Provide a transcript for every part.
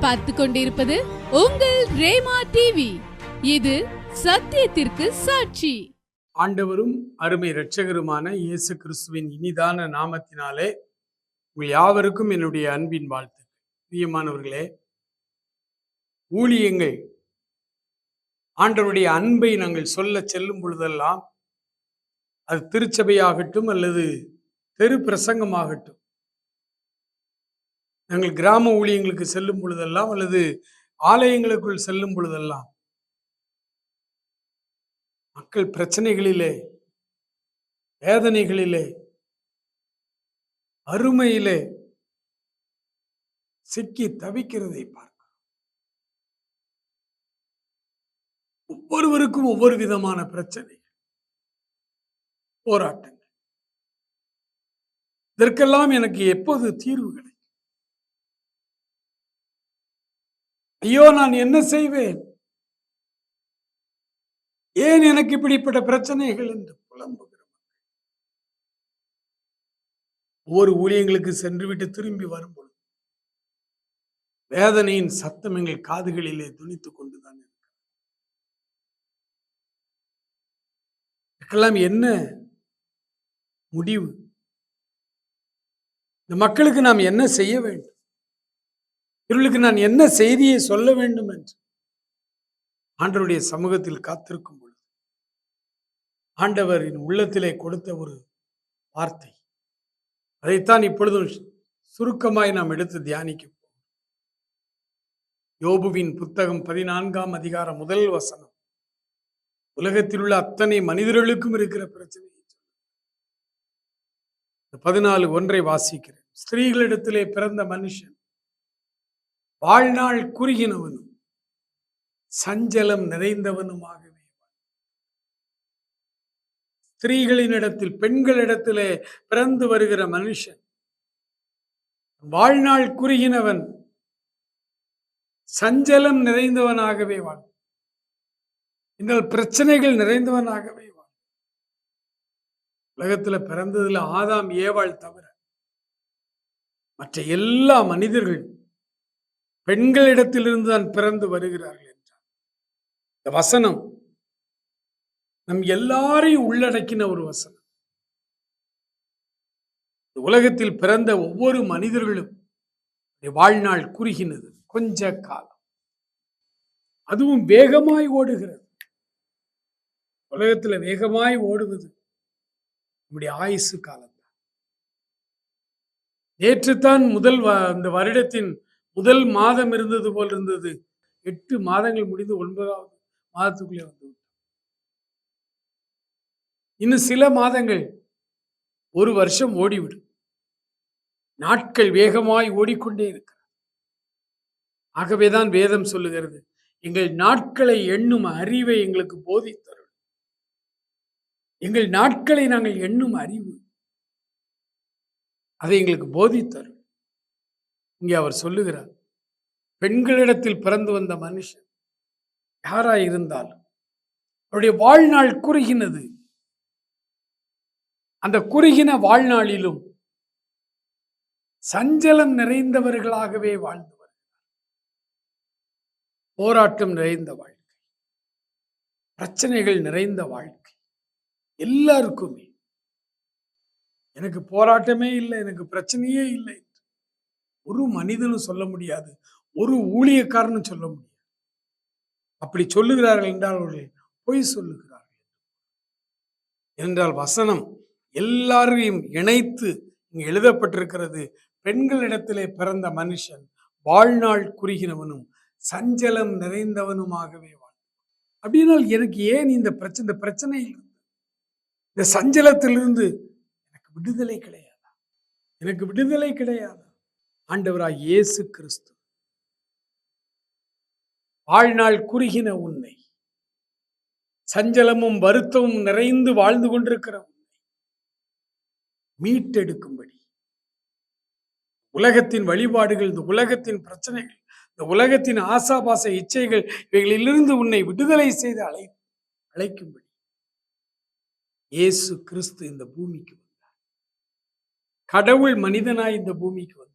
பார்த்து கொண்டிருப்பது உங்கள் ரேமா டிவி இது சத்தியத்திற்கு சாட்சி. ஆண்டவரும் அருமை இரட்சகருமான இயேசு கிறிஸ்துவின் இனிதான நாமத்தினாலே உங்கள் யாவருக்கும் என்னுடைய அன்பின் வாழ்த்து பிரியமானவர்களே ஊழியங்கள் ஆண்டவருடைய அன்பை நாங்கள் சொல்ல செல்லும் பொழுதெல்லாம் அது திருச்சபையாகட்டும் அல்லது தெரு பிரசங்கமாகட்டும் நாங்கள் கிராம ஊழியங்களுக்கு செல்லும் பொழுதெல்லாம் அல்லது ஆலயங்களுக்குள் செல்லும் பொழுதெல்லாம் மக்கள் பிரச்சனைகளிலே வேதனைகளிலே அருமையிலே சிக்கி தவிக்கிறதை பார்க்கிறோம். ஒவ்வொருவருக்கும் ஒவ்வொரு விதமான பிரச்சனைகள் போராட்டங்கள். இதற்கெல்லாம் எனக்கு எப்போது தீர்வு ஐயோ நான் என்ன செய்வேன்? ஏன் எனக்கு இப்படிப்பட்ட பிரச்சனைகள் என்று புலம்புகிறவர்கள் ஒவ்வொரு ஊழியங்களுக்கு சென்று விட்டு திரும்பி வரும்பொழுது வேதனையின் சத்தம் எங்கள் காதுகளிலே துணித்துக் கொண்டுதான் இருக்கிறது. என்ன முடிவு? இந்த மக்களுக்கு நாம் என்ன செய்ய வேண்டும்? இவர்களுக்கு நான் என்ன செய்தியை சொல்ல வேண்டும் என்று ஆண்டவருடைய சமூகத்தில் காத்திருக்கும் பொழுது ஆண்டவரின் உள்ளத்திலே கொடுத்த ஒரு வார்த்தை. அதைத்தான் இப்பொழுதும் சுருக்கமாய் நாம் எடுத்து தியானிக்க போகிறோம். யோபுவின் புத்தகம் பதினான்காம் அதிகாரம் முதல் வசனம். உலகத்தில் உள்ள அத்தனை மனிதர்களுக்கும் இருக்கிற பிரச்சனை பதினாலு ஒன்றை வாசிக்கிறேன். ஸ்திரீகளிடத்திலே பிறந்த மனுஷன் வாழ்நாள் குறுகினவனும் சஞ்சலம் நிறைந்தவனுமாகவே ஸ்திரீகளினிடத்தில் பெண்களிடத்திலே பிறந்து வருகிற மனுஷன் வாழ்நாள் குறுகினவன் சஞ்சலம் நிறைந்தவனாகவே வாழ் இந்த பிரச்சனைகள் நிறைந்தவனாகவே வாழ் உலகத்துல பிறந்ததுல ஆதாம் ஏவாள் தவிர மற்ற எல்லா மனிதர்கள் பெண்களிடத்திலிருந்து தான் பிறந்து வருகிறார்கள் என்றார். இந்த வசனம் நம் எல்லாரையும் உள்ளடக்கின ஒரு வசனம். இந்த உலகத்தில் பிறந்த ஒவ்வொரு மனிதர்களும் வாழ்நாள் குறுகினது கொஞ்ச காலம். அதுவும் வேகமாய் ஓடுகிறது. உலகத்துல வேகமாய் ஓடுவது நம்முடைய ஆயுசு காலம் நேற்றுத்தான் முதல் வ- இந்த வருடத்தின் முதல் மாதம் இருந்தது போல் இருந்தது. எட்டு மாதங்கள் முடிந்து ஒன்பதாவது மாதத்துக்குள்ளே வந்து இன்னும் சில மாதங்கள் ஒரு வருஷம் ஓடிவிடும். நாட்கள் வேகமாய் ஓடிக்கொண்டே இருக்கிறது. ஆகவேதான் வேதம் சொல்லுகிறது எங்கள் நாட்களை எண்ணும் அறிவை எங்களுக்கு போதித்தரும் எங்கள் நாட்களை நாங்கள் எண்ணும் அறிவு அதை எங்களுக்கு போதித்தரும் இங்கே அவர் சொல்லுகிறார் பெண்களிடத்தில் பிறந்து வந்த மனுஷன் யாராய் இருந்தாலும் அவருடைய வாழ்நாள் குறுகினது. அந்த குறுகின வாழ்நாளிலும் சஞ்சலம் நிறைந்தவர்களாகவே வாழ்ந்து வருகிறார். போராட்டம் நிறைந்த வாழ்க்கை பிரச்சனைகள் நிறைந்த வாழ்க்கை எல்லாருக்குமே. எனக்கு போராட்டமே இல்லை எனக்கு பிரச்சனையே இல்லை. ஒரு மனிதனும் சொல்ல முடியாது. ஒரு ஊழியக்காரனும் சொல்ல முடியாது. அப்படி சொல்லுகிறார்கள் என்றால் அவர்கள் பொய் சொல்லுகிறார்கள். என்றால் வசனம் எல்லாரையும் இணைத்து இங்கு எழுதப்பட்டிருக்கிறது. பெண்களிடத்திலே பிறந்த மனுஷன் வாழ்நாள் குறுகினவனும் சஞ்சலம் நிறைந்தவனுமாகவே வாழ் அப்படின்னால் எனக்கு ஏன் இந்த பிரச்சனை இந்த பிரச்சனையில் இந்த சஞ்சலத்திலிருந்து எனக்கு விடுதலை கிடையாதா? எனக்கு விடுதலை கிடையாதா? ஆண்டவராய் இயேசு கிறிஸ்து. வாழ்நாள் குறுகின உன்னை. சஞ்சலமும் வருத்தமும் நிறைந்து வாழ்ந்து கொண்டிருக்கிற உன்னை. மீட்டெடுக்கும்படி. உலகத்தின் வழிபாடுகள் இந்த உலகத்தின் பிரச்சனைகள் இந்த உலகத்தின் ஆசாபாச இச்சைகள் இவைகளிலிருந்து உன்னை விடுதலை செய்து அழை அழைக்கும்படி. இயேசு கிறிஸ்து இந்த பூமிக்கு வந்தார். கடவுள் மனிதனாய் இந்த பூமிக்கு வந்தார்.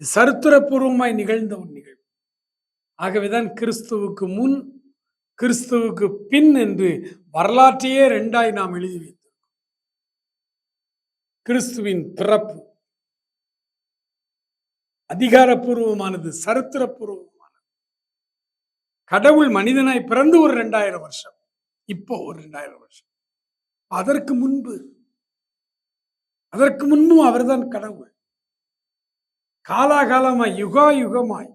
சரித்திரபூர்வமாய் நிகழ்ந்த ஒரு நிகழ்வு. ஆகவேதான் கிறிஸ்துவுக்கு முன் கிறிஸ்துவுக்கு பின் என்று வரலாற்றையே ரெண்டாய் நாம் எழுதி வைத்திருக்கோம் கிறிஸ்துவின் பிறப்பு அதிகாரப்பூர்வமானது சரித்திரபூர்வமானது. கடவுள் மனிதனாய் பிறந்து ஒரு ரெண்டாயிரம் வருஷம் இப்போ ஒரு ரெண்டாயிரம் வருஷம். அதற்கு முன்பு அதற்கு முன்பும் அவர்தான் கடவுள். காலாகாலமாய் யுகா யுகமாய்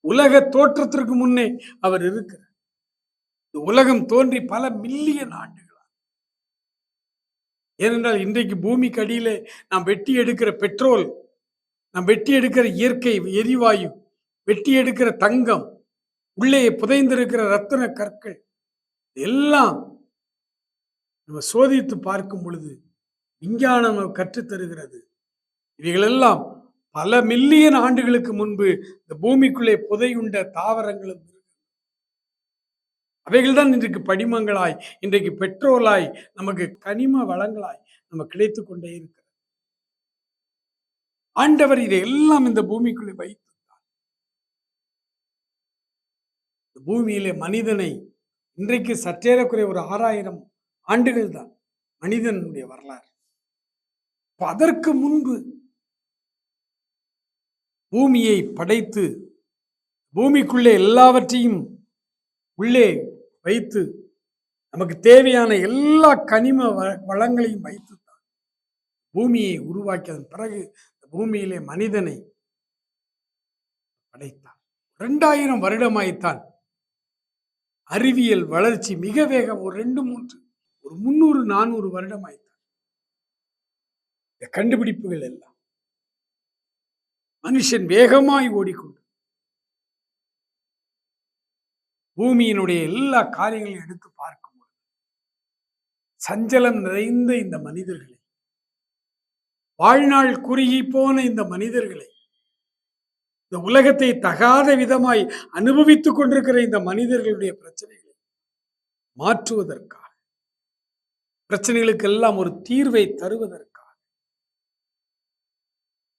உலக தோற்றத்திற்கு முன்னே அவர் இருக்கிறார். இந்த உலகம் தோன்றி பல மில்லியன் ஆண்டுகளாக. ஏனென்றால் இன்றைக்கு பூமிக்கு அடியிலே நாம் வெட்டி எடுக்கிற பெட்ரோல் நாம் வெட்டி எடுக்கிற இயற்கை எரிவாயு வெட்டி எடுக்கிற தங்கம் உள்ளே புதைந்திருக்கிற ரத்தின கற்கள் எல்லாம் நம்ம சோதித்து பார்க்கும் பொழுது விஞ்ஞானம் கற்றுத்தருகிறது தருகிறது. இவைகளெல்லாம் பல மில்லியன் ஆண்டுகளுக்கு முன்பு இந்த பூமிக்குள்ளே புதையுண்ட தாவரங்களும் அவைகள் அவைகள்தான் இன்றைக்கு படிமங்களாய் இன்றைக்கு பெட்ரோலாய் நமக்கு கனிம வளங்களாய் நம்ம கிடைத்துக் கொண்டே இருக்கிறது. ஆண்டவர் இதை எல்லாம் இந்த பூமிக்குள்ளே வைத்திருந்தார். இந்த பூமியிலே மனிதனை இன்றைக்கு சற்றேறக்குறைய ஒரு ஆறாயிரம் ஆண்டுகள் தான் மனிதனுடைய வரலாறு. அதற்கு முன்பு பூமியை படைத்து பூமிக்குள்ளே எல்லாவற்றையும் உள்ளே வைத்து நமக்கு தேவையான எல்லா கனிம வ- வளங்களையும் வைத்து தான் பூமியை உருவாக்கியதன் பிறகு இந்த பூமியிலே மனிதனை படைத்தார் இரண்டாயிரம் வருடமாய்த்தான். அறிவியல் வளர்ச்சி மிக வேகம் ஒரு ரெண்டு மூன்று ஒரு முன்னூறு நானூறு வருடமாய்த்தான். இந்த கண்டுபிடிப்புகள் எல்லாம் மனுஷன் வேகமாய் ஓடிக்கொண்டு பூமியினுடைய எல்லா காரியங்களையும் எடுத்து பார்க்கும்போது சஞ்சலம் நிறைந்த இந்த மனிதர்களை வாழ்நாள் குறுகி போன இந்த மனிதர்களை இந்த உலகத்தை தகாத விதமாய் அனுபவித்துக் கொண்டிருக்கிற இந்த மனிதர்களுடைய பிரச்சனைகளை மாற்றுவதற்காக பிரச்சனைகளுக்கெல்லாம் ஒரு தீர்வை தருவதற்கு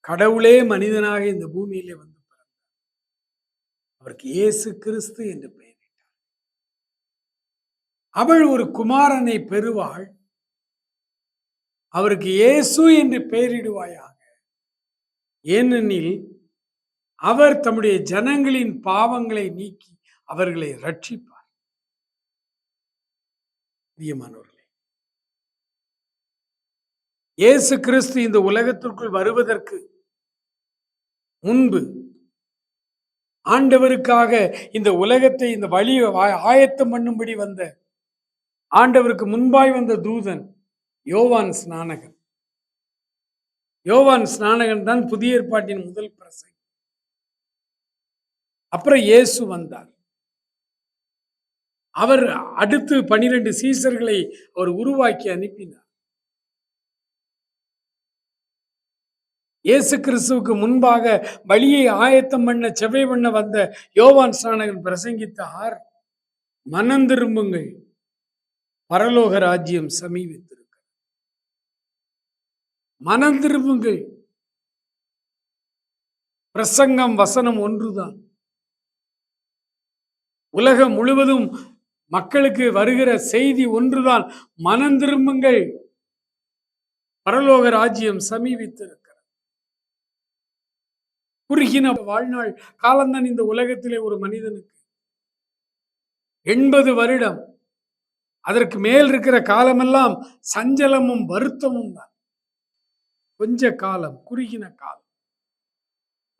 கடவுளே மனிதனாக இந்த பூமியிலே வந்து பிறந்தார். அவருக்கு இயேசு கிறிஸ்து என்று பெயரிட்டார் அவள் ஒரு குமாரனை பெறுவாள். அவருக்கு இயேசு என்று பெயரிடுவாயாக. ஏனெனில் அவர் தம்முடைய ஜனங்களின் பாவங்களை நீக்கி அவர்களை ரட்சிப்பார் பிரியமானவர்களே இயேசு கிறிஸ்து இந்த உலகத்திற்குள் வருவதற்கு முன்பு. ஆண்டவருக்காக இந்த உலகத்தை இந்த வழியை ஆயத்தம் பண்ணும்படி வந்த ஆண்டவருக்கு முன்பாய் வந்த தூதன் யோவான் ஸ்நானகன். யோவான் ஸ்நானகன் தான் புதிய ஏற்பாட்டின் முதல் பிரசை. அப்புறம் இயேசு வந்தார். அவர் அடுத்து பனிரெண்டு சீசர்களை அவர் உருவாக்கி அனுப்பினார். இயேசு கிறிஸ்துவுக்கு முன்பாக வழியை ஆயத்தம் பண்ண செவ்வை பண்ண வந்த யோவான் ஸ்நானகன் பிரசங்கித்தார். மனம் திரும்புங்கள். பரலோக ராஜ்யம் சமீபித்திருக்கிறது. மனம் திரும்புங்கள். பிரசங்கம் வசனம் ஒன்றுதான். உலகம் முழுவதும் மக்களுக்கு வருகிற செய்தி ஒன்றுதான். மனம் திரும்புங்கள். பரலோக ராஜ்யம் சமீபித்திருக்கிறது. குறுகின வாழ்நாள் காலம்தான் இந்த உலகத்திலே ஒரு மனிதனுக்கு. எண்பது வருடம். அதற்கு மேல் இருக்கிற காலமெல்லாம் சஞ்சலமும் வருத்தமும் தான். கொஞ்ச காலம் குறுகின காலம்.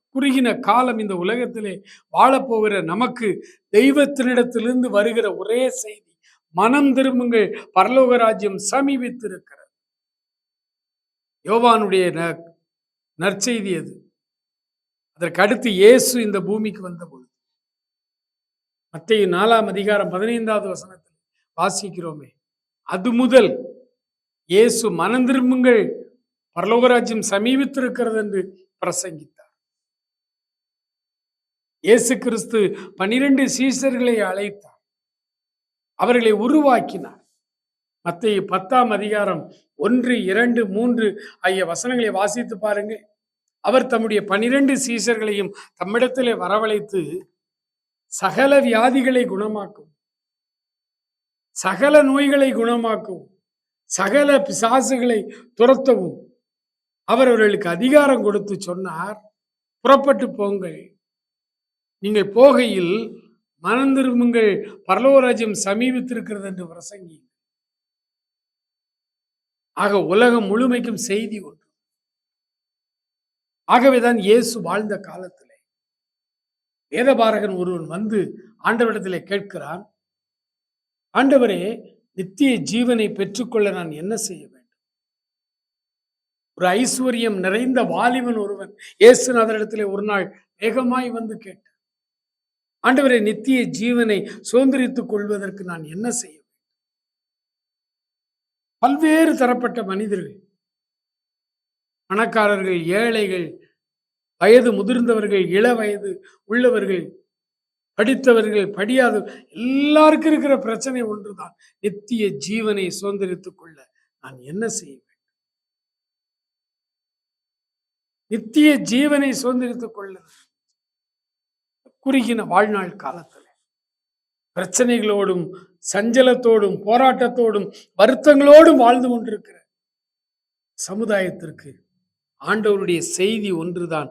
குறுகின காலம் இந்த உலகத்திலே வாழப்போகிற நமக்கு தெய்வத்தினிடத்திலிருந்து வருகிற ஒரே செய்தி மனம் திரும்புங்கள் பரலோக ராஜ்யம் சமீபித்திருக்கிறது. யோவானுடைய ந- நற்செய்தி அது. அதற்கு அடுத்து இயேசு இந்த பூமிக்கு வந்த பொழுது மத்திய நாலாம் அதிகாரம் பதினைந்தாவது வசனத்தில் வாசிக்கிறோமே அது முதல் இயேசு மனம் திரும்புங்கள் பரலோகராஜ்யம் சமீபித்திருக்கிறது என்று பிரசங்கித்தார். இயேசு கிறிஸ்து பனிரெண்டு சீசர்களை அழைத்தார் அவர்களை உருவாக்கினார். மத்திய பத்தாம் அதிகாரம் ஒன்று இரண்டு மூன்று ஆகிய வசனங்களை வாசித்து பாருங்க அவர் தம்முடைய பனிரெண்டு சீசர்களையும் தம்மிடத்திலே வரவழைத்து சகல வியாதிகளை குணமாக்கும். சகல நோய்களை குணமாக்கும். சகல பிசாசுகளை துரத்தவும். அவர் அவர்களுக்கு அதிகாரம் கொடுத்து சொன்னார் புறப்பட்டு போங்கள். நீங்கள் போகையில் மனம் திரும்புங்கள். பரலோராஜ்யம் சமீபித்திருக்கிறது என்று பிரசங்கி ஆக உலகம் முழுமைக்கும் செய்தி ஒன்று. ஆகவேதான் இயேசு வாழ்ந்த காலத்திலே. வேதபாரகன் ஒருவன் வந்து ஆண்டவரிடத்திலே கேட்கிறான் ஆண்டவரே நித்திய ஜீவனை பெற்றுக்கொள்ள நான் என்ன செய்ய வேண்டும்? ஒரு ஐஸ்வர்யம் நிறைந்த வாலிபன் ஒருவன் இயேசுநாதரிடத்திலே ஒரு நாள் வேகமாய் வந்து கேட்டான் ஆண்டவரே நித்திய ஜீவனை சுதந்திரித்துக் கொள்வதற்கு நான் என்ன செய்ய வேண்டும்? பல்வேறு தரப்பட்ட மனிதர்கள் பணக்காரர்கள் ஏழைகள் வயது முதிர்ந்தவர்கள் இள வயது உள்ளவர்கள் படித்தவர்கள் படியாத எல்லாருக்கும் இருக்கிற பிரச்சனை ஒன்றுதான். நித்திய ஜீவனை சுதந்திரித்துக் கொள்ள நான் என்ன செய்ய வேண்டும்? நித்திய ஜீவனை சுதந்திரித்துக் கொள்ள குறுகின வாழ்நாள் காலத்தில் பிரச்சனைகளோடும் சஞ்சலத்தோடும் போராட்டத்தோடும் வருத்தங்களோடும் வாழ்ந்து கொண்டிருக்கிற சமுதாயத்திற்கு ஆண்டவருடைய செய்தி ஒன்றுதான்.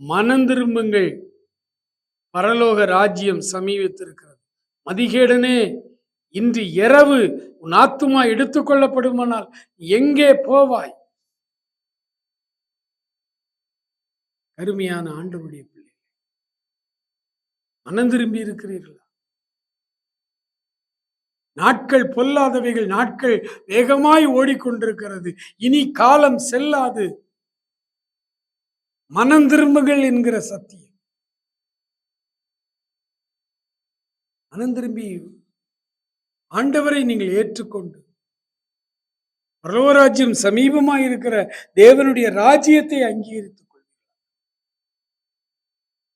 மனம் திரும்புங்கள். பரலோக ராஜ்யம் சமீபித்திருக்கிறது. மதிகேடனே இன்று இரவு உன் ஆத்துமா எடுத்துக்கொள்ளப்படுமானால் எங்கே போவாய்? கருமையான ஆண்டவருடைய பிள்ளை மனம் திரும்பி இருக்கிறீர்களா? நாட்கள் பொல்லாதவைகள் நாட்கள் வேகமாய் ஓடிக்கொண்டிருக்கிறது. இனி காலம் செல்லாது. மனம் திரும்புகள் என்கிற சத்தியம். மனம் திரும்பி ஆண்டவரை நீங்கள் ஏற்றுக்கொண்டு பரலோராஜ்யம் சமீபமாக இருக்கிற தேவனுடைய ராஜ்யத்தை அங்கீகரித்துக் கொள்கிறார்.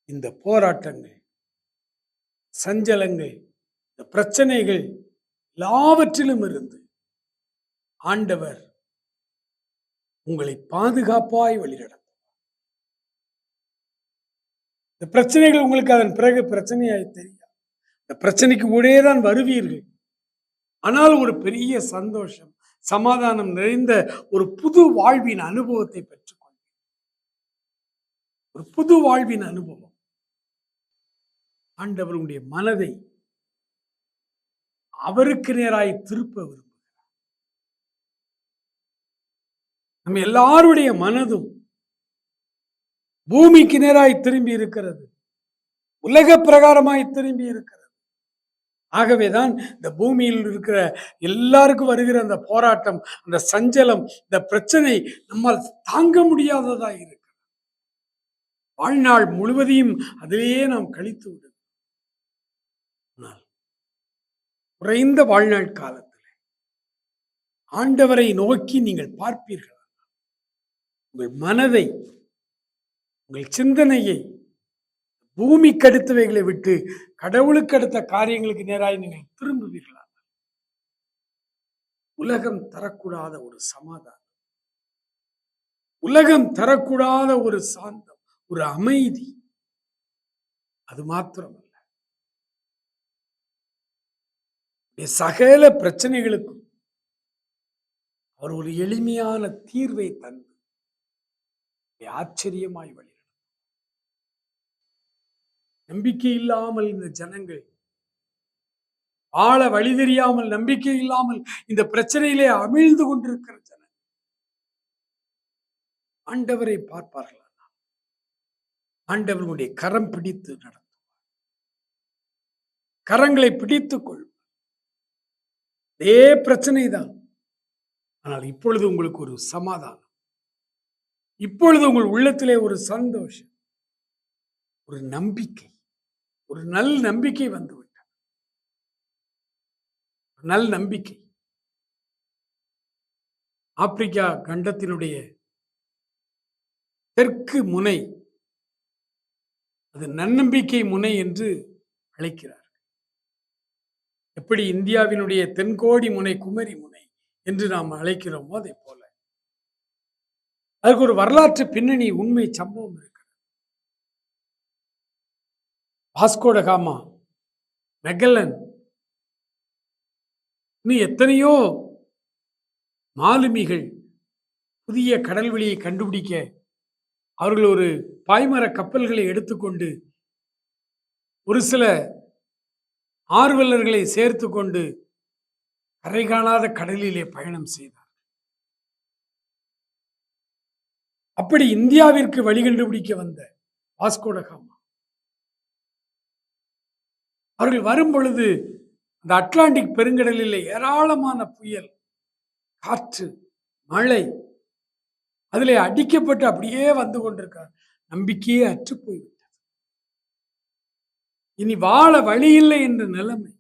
இந்த போராட்டங்கள் சஞ்சலங்கள் இந்த பிரச்சனைகள் எல்லாவற்றிலும் இருந்து ஆண்டவர் உங்களை பாதுகாப்பாய் வழிநடத்த இந்த பிரச்சனைகள் உங்களுக்கு அதன் பிறகு பிரச்சனையாய் தெரியும். இந்த பிரச்சனைக்கு ஊடே தான் வருவீர்கள். ஆனால் ஒரு பெரிய சந்தோஷம் சமாதானம் நிறைந்த ஒரு புது வாழ்வின் அனுபவத்தை பெற்றுக்கொள்ள ஒரு புது வாழ்வின் அனுபவம். ஆண்டவர் உங்களுடைய மனதை அவருக்கு நேராய் திருப்ப விரும்புகிறார். நம்ம எல்லாருடைய மனதும் பூமிக்கு நேராய் திரும்பி இருக்கிறது. உலக பிரகாரமாய் திரும்பி இருக்கிறது. ஆகவேதான் இந்த பூமியில் இருக்கிற எல்லாருக்கும் வருகிற அந்த போராட்டம் அந்த சஞ்சலம் இந்த பிரச்சனை நம்மால் தாங்க முடியாததா இருக்கு வாழ்நாள் முழுவதையும் அதிலேயே நாம் கழித்து விடுது ஆனால் குறைந்த வாழ்நாள் காலத்தில் ஆண்டவரை நோக்கி நீங்கள் பார்ப்பீர்கள் உங்கள் மனதை உங்கள் சிந்தனையை பூமிக்கு அடுத்தவைகளை விட்டு கடவுளுக்கு அடுத்த காரியங்களுக்கு நேராக நீங்கள் திரும்புவீர்களா? உலகம் தரக்கூடாத ஒரு சமாதானம். உலகம் தரக்கூடாத ஒரு சாந்தம் ஒரு அமைதி. அது மாத்திரமல்ல. சகல பிரச்சனைகளுக்கும் அவர் ஒரு எளிமையான தீர்வை தந்து ஆச்சரியமாய் வழி நம்பிக்கை இல்லாமல் இந்த ஜனங்கள் ஆழ வழி தெரியாமல் நம்பிக்கை இல்லாமல் இந்த பிரச்சனையிலே அமிழ்ந்து கொண்டிருக்கிற ஜனங்கள். ஆண்டவரை பார்ப்பார்களா ஆண்டவர்களுடைய கரம் பிடித்து நடத்துவார். கரங்களை பிடித்துக் கொள்வார். அதே பிரச்சனை தான் ஆனால் இப்பொழுது உங்களுக்கு ஒரு சமாதானம். இப்பொழுது உங்கள் உள்ளத்திலே ஒரு சந்தோஷம். ஒரு நம்பிக்கை. ஒரு நல் நம்பிக்கை வந்து நல் நம்பிக்கை. ஆப்பிரிக்கா கண்டத்தினுடைய தெற்கு முனை அது நன்னம்பிக்கை முனை என்று அழைக்கிறார் எப்படி இந்தியாவினுடைய தென்கோடி முனை குமரி முனை என்று நாம் அழைக்கிறோமோ அதை போல. அதுக்கு ஒரு வரலாற்று பின்னணி உண்மை சம்பவம் இருக்கு. வாஸ்கோடகாமா மெகல்லன் இன்னும் எத்தனையோ மாலுமிகள் புதிய கடல்வெளியை கண்டுபிடிக்க அவர்கள் ஒரு பாய்மர கப்பல்களை எடுத்துக்கொண்டு ஒரு சில ஆர்வலர்களை சேர்த்து கொண்டு கரை காணாத கடலிலே பயணம் செய்தார். அப்படி இந்தியாவிற்கு வழி கண்டுபிடிக்க வந்த வாஸ்கோடகாமா அவர்கள் வரும் பொழுது அந்த அட்லாண்டிக் பெருங்கடலில் ஏராளமான புயல் காற்று மழை அதிலே அடிக்கப்பட்டு அப்படியே வந்து கொண்டிருக்கார் நம்பிக்கையே அற்று போய்விட்டது. இனி வாழ வழி இல்லை என்ற நிலைமை.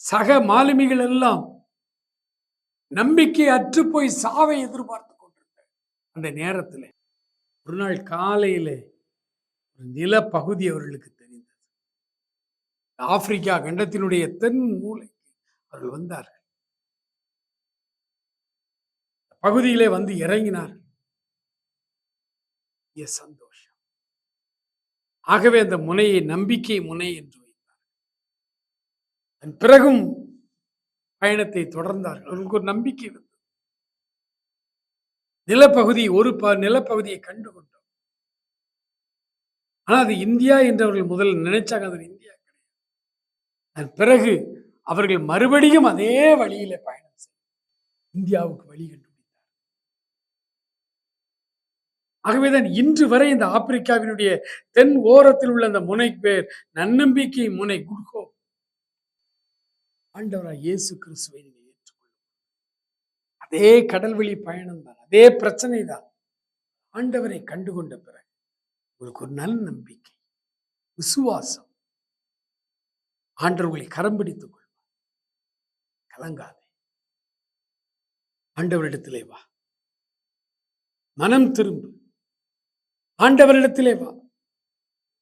சக மாலுமிகள் எல்லாம் நம்பிக்கை அற்று போய் சாவை எதிர்பார்த்து கொண்டிருந்த அந்த நேரத்தில் ஒரு நாள் காலையிலே ஒரு நிலப்பகுதி அவர்களுக்கு ஆப்பிரிக்கா கண்டத்தினுடைய தென் மூலைக்கு அவர்கள் வந்தார்கள். பகுதியிலே வந்து இறங்கினார்கள் சந்தோஷம். ஆகவே அந்த முனையை நம்பிக்கை முனை என்று வைத்தார் அதன் பிறகும் பயணத்தை தொடர்ந்தார்கள். அவர்களுக்கு ஒரு நம்பிக்கை வந்தது. நிலப்பகுதி ஒரு ப நிலப்பகுதியை கண்டு கொண்டோம். ஆனால் அது இந்தியா என்று அவர்கள் முதல்ல நினைச்சாங்க. அது இந்தியா அதன் பிறகு அவர்கள் மறுபடியும் அதே வழியில பயணம் செய்ய இந்தியாவுக்கு வழி கண்டுபிடித்தார் ஆகவேதான் இன்று வரை இந்த ஆப்பிரிக்காவினுடைய தென் ஓரத்தில் உள்ள அந்த முனை பேர் நன்னம்பிக்கை முனை குட்கோ. ஆண்டவராய் இயேசு கிறிஸ்துவை நீங்கள் ஏற்றுக்கொள்ளும். அதே கடல்வெளி பயணம் தான் அதே பிரச்சனை தான் ஆண்டவரை கண்டுகொண்ட பிறகு உங்களுக்கு ஒரு நல்ல நம்பிக்கை விசுவாசம் ஆண்டவர்களை கரம் பிடித்துக் கொள்வார் கலங்காதே. ஆண்டவரிடத்திலே வா. மனம் திரும்பு. ஆண்டவரிடத்திலே வா.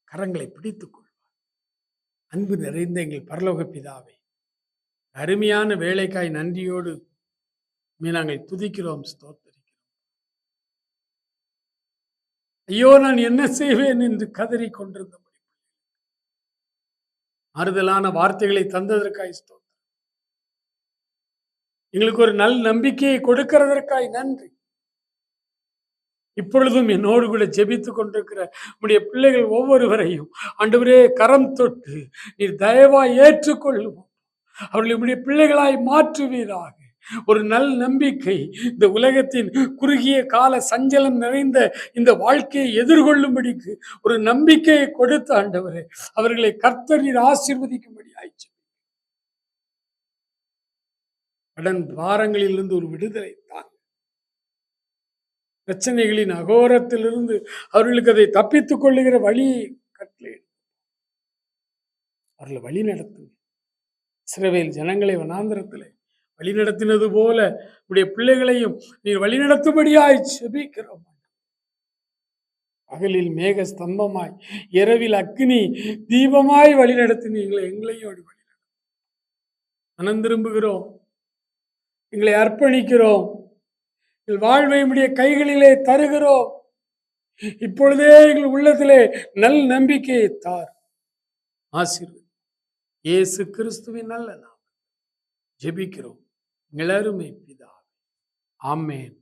கரங்களை பிடித்துக் கொள்வார் அன்பு நிறைந்த எங்கள் பரலோக பிதாவே அருமையான வேலைக்காய் நன்றியோடு நாங்கள் துதிக்கிறோம் ஸ்தோத்தரிக்கிறோம். ஐயோ நான் என்ன செய்வேன் என்று கதறி கொண்டிருந்தோம் ஆறுதலான வார்த்தைகளை தந்ததற்காய் ஸ்தோத்திரம். எங்களுக்கு ஒரு நல் நம்பிக்கையை கொடுக்கிறதற்காய் நன்றி. இப்பொழுதும் என்னோடு கூட ஜெபித்து கொண்டிருக்கிற உடைய பிள்ளைகள் ஒவ்வொருவரையும் அன்றுவரே கரம் தொட்டு நீர் தயவாய் ஏற்றுக்கொள்ளுவோம். அவர்களை உடைய பிள்ளைகளாய் மாற்றுவீராக. ஒரு நல் நம்பிக்கை. இந்த உலகத்தின் குறுகிய கால சஞ்சலம் நிறைந்த இந்த வாழ்க்கையை எதிர்கொள்ளும்படிக்கு ஒரு நம்பிக்கையை கொடுத்த ஆண்டவர் அவர்களை கர்த்தரில் நீர் ஆசீர்வதிக்கும்படி ஆயிடுச்சு கடன் பாரங்களிலிருந்து ஒரு விடுதலை தான். பிரச்சனைகளின் அகோரத்திலிருந்து அவர்களுக்கு அதை தப்பித்துக் கொள்ளுகிற வழியை கட்டளை அவர்களை வழி நடத்துங்க சிறவேல் ஜனங்களை வனாந்திரத்திலே வழிநடத்தினது போல உடைய பிள்ளைகளையும் நீர் வழிநடத்தும்படியாய் செபிக்கிறோம். பகலில் மேக ஸ்தம்பமாய் இரவில் அக்னி தீபமாய் வழிநடத்தினீங்களே எங்களையும் அப்படி வழிநடத்தும் மனம் திரும்புகிறோம். எங்களை அர்ப்பணிக்கிறோம். எங்கள் வாழ்வை உடைய கைகளிலே தருகிறோம். இப்பொழுதே எங்கள் உள்ளத்திலே நல் நம்பிக்கையை தார். ஆசீர்வதி. இயேசு கிறிஸ்துவின் நல்ல நாம் ஜெபிக்கிறோம். எங்கள் அருமை பிதா ஆமேன்.